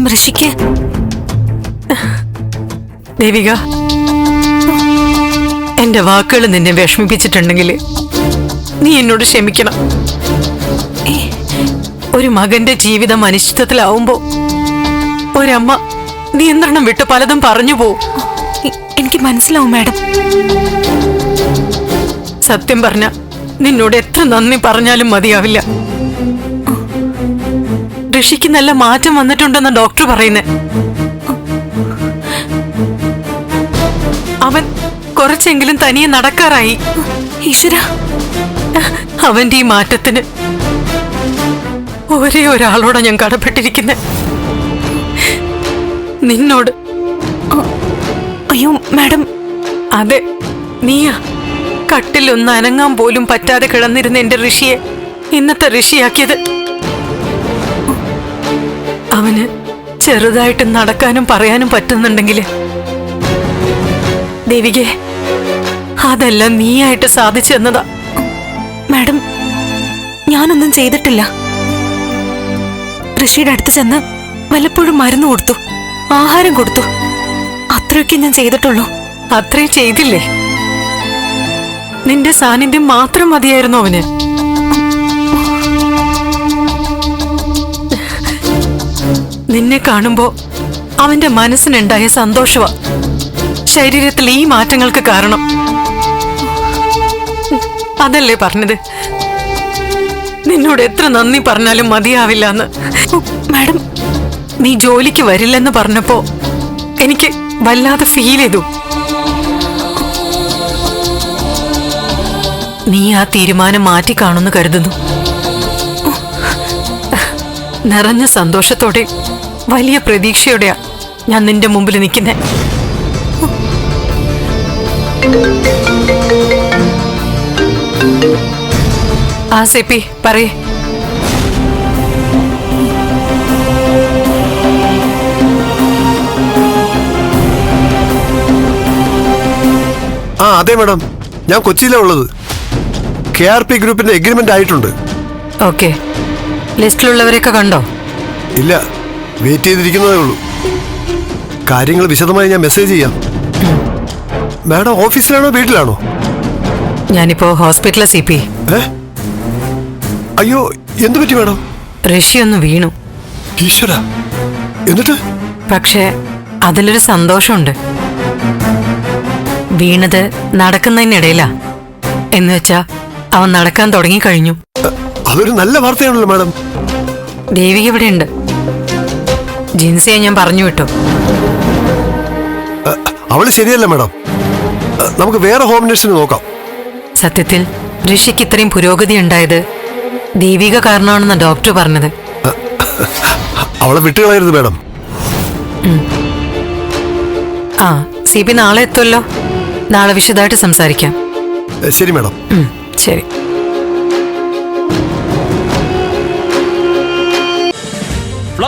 Madam ഋഷിക്ക്. Devika എന്റെ വാക്കുകൾ നിന്നെ വിഷമിപ്പിച്ചിട്ടുണ്ടെങ്കിൽ നീ എന്നോട് ക്ഷമിക്കണം. ഒരു മകന്റെ ജീവിതം അനിശ്ചിതത്തിലാവുമ്പോ ഒരമ്മ നിയന്ത്രണം വിട്ട് പലതും പറഞ്ഞു പോവും. എനിക്ക് മനസ്സിലാവും മാഡം. സത്യം പറഞ്ഞ നിന്നോട് എത്ര നന്ദി പറഞ്ഞാലും മതിയാവില്ല. ഋഷിക്ക് നല്ല മാറ്റം വന്നിട്ടുണ്ടെന്ന് ഡോക്ടർ പറയുന്നേ. അവൻ കുറച്ചെങ്കിലും തനിയെ നടക്കാറായി. ഈശ്വര. അവന്റെ ഈ മാറ്റത്തിന് ഒരേ ഒരാളോടാ ഞാൻ കടപ്പെട്ടിരിക്കുന്നത് നിന്നോട്. അയ്യോ മാഡം. അതെ നീയാ. കട്ടിലൊന്ന് അനങ്ങാൻ പോലും പറ്റാതെ കിടന്നിരുന്ന എന്റെ ഋഷിയെ ഇന്നത്തെ ഋഷിയാക്കിയത്. അവന് ചെറുതായിട്ട് നടക്കാനും പറയാനും പറ്റുന്നുണ്ടെങ്കിൽ. ദേവികെ അതെല്ലാം നീയായിട്ട് സാധിച്ചെന്നതാ മാഡം ഞാനൊന്നും ചെയ്തിട്ടില്ല. ഋഷിയുടെ അടുത്ത് ചെന്ന് വല്ലപ്പോഴും മരുന്ന് കൊടുത്തു ആഹാരം കൊടുത്തു. അത്രയൊക്കെ ഞാൻ ചെയ്തിട്ടുള്ളൂ. അത്രയും ചെയ്തില്ലേ? നിന്റെ സാന്നിധ്യം മാത്രം മതിയായിരുന്നു അവന്. നിന്നെ കാണുമ്പോ അവന്റെ മനസ്സിനുണ്ടായ സന്തോഷവാ. ശരീരത്തിൽ ഈ മാറ്റങ്ങൾക്ക് കാരണം. അതല്ലേ പറഞ്ഞത്? നിന്നോട് എത്ര നന്ദി പറഞ്ഞാലും മതിയാവില്ല എന്ന് മാഡം. നീ ജോലിക്ക് വരില്ലെന്ന് പറഞ്ഞപ്പോ എനിക്ക് വല്ലാതെ ഫീൽ ചെയ്തു. നീ ആ തീരുമാനം മാറ്റി കാണുന്നു കരുതുന്നു. നിറഞ്ഞ സന്തോഷത്തോടെ വലിയ പ്രതീക്ഷയോടെയാ ഞാൻ നിന്റെ മുമ്പിൽ നിൽക്കുന്നേ. ആ സെപ്പി പറയേ. ആ അതെ മാഡം. ഞാൻ കൊച്ചിയിലാണ് ഉള്ളത്. കെ ആർ പി ഗ്രൂപ്പിന്റെ എഗ്രിമെന്റ് ആയിട്ടുണ്ട്. ഓക്കെ. ലിസ്റ്റിലുള്ളവരെയൊക്കെ കണ്ടോ? ഇല്ല. വെയിറ്റ് ചെയ്തിരിക്കുന്നതേ ഉള്ളൂ. കാര്യങ്ങൾ വിശദമായി ഞാൻ മെസ്സേജ് ചെയ്യാം. മാഡം ഓഫീസിലാണോ വീട്ടിലാണോ? ഞാനിപ്പോ ഹോസ്പിറ്റലിലെ സി പി അയ്യോ എന്തു പറ്റി മാഡം? ഋഷി ഒന്ന് വീണു. ഈശ്വര. എന്നിട്ട്? പക്ഷേ അതിലൊരു സന്തോഷമുണ്ട്. വീണത് നടക്കുന്നതിനിടയിലാ. എന്ന് വെച്ചാ അവൻ നടക്കാൻ തുടങ്ങിക്കഴിഞ്ഞു. കഴിഞ്ഞു അതൊരു നല്ല വാർത്തയാണല്ലോ മാഡം. ദേവിക ഇവിടെയുണ്ട്. ജിൻസിയെ ഞാൻ പറഞ്ഞു വിട്ടു. അവൾ ശരിയല്ല മാഡം. നമുക്ക് വേറെ ഹോം നഴ്സിനെ നോക്കാം. സത്യത്തിൽ ഋഷിക്ക് ഇത്രയും പുരോഗതി ഉണ്ടായത് ദീപിക കാരണമാണെന്ന ഡോക്ടർ പറഞ്ഞത്. അവളെ വിട്ടുകളായിരുന്നു മാഡം. ആ സി പി നാളെ എത്തുമല്ലോ. നാളെ വിശദമായിട്ട് സംസാരിക്കാം. ശരി മാഡം. ശരി.